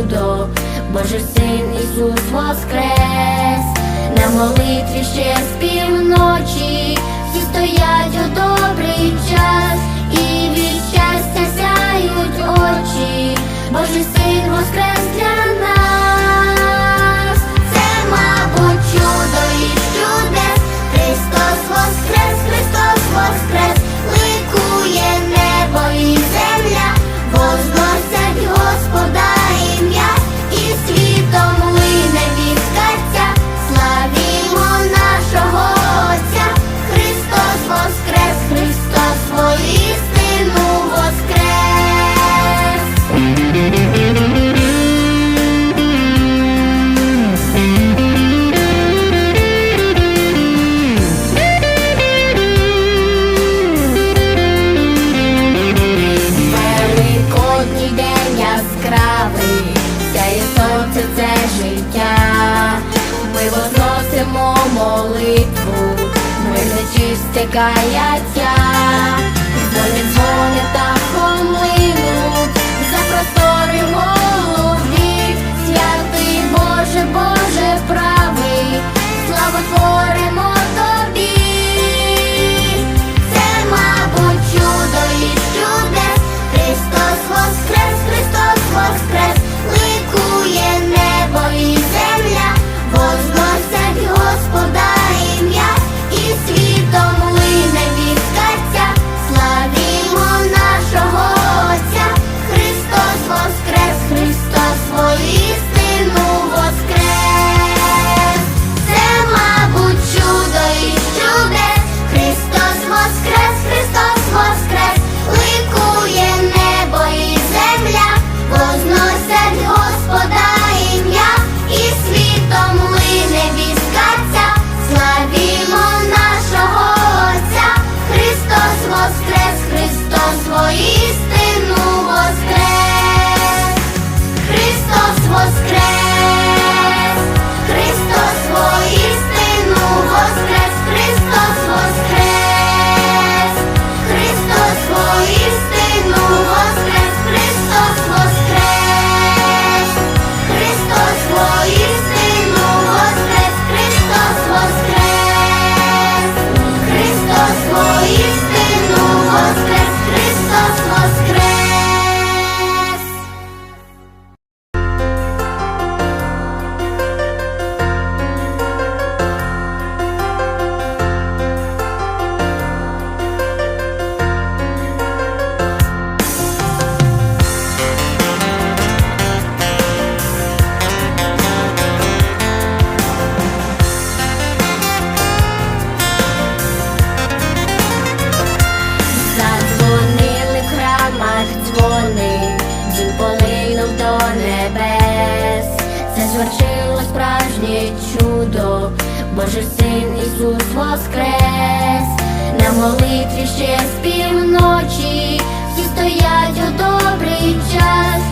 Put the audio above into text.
чудо, Божий син Ісус Воскрес, на молитві ще з півночі всі стоять. сяє сонце, це життя, ми возносимо молитву, ми не стікається, дзвони дзвони та холод. небес, це звершило справжнє чудо, Божий син Ісус Воскрес, на молитві ще з півночі всі стоять у добрий час.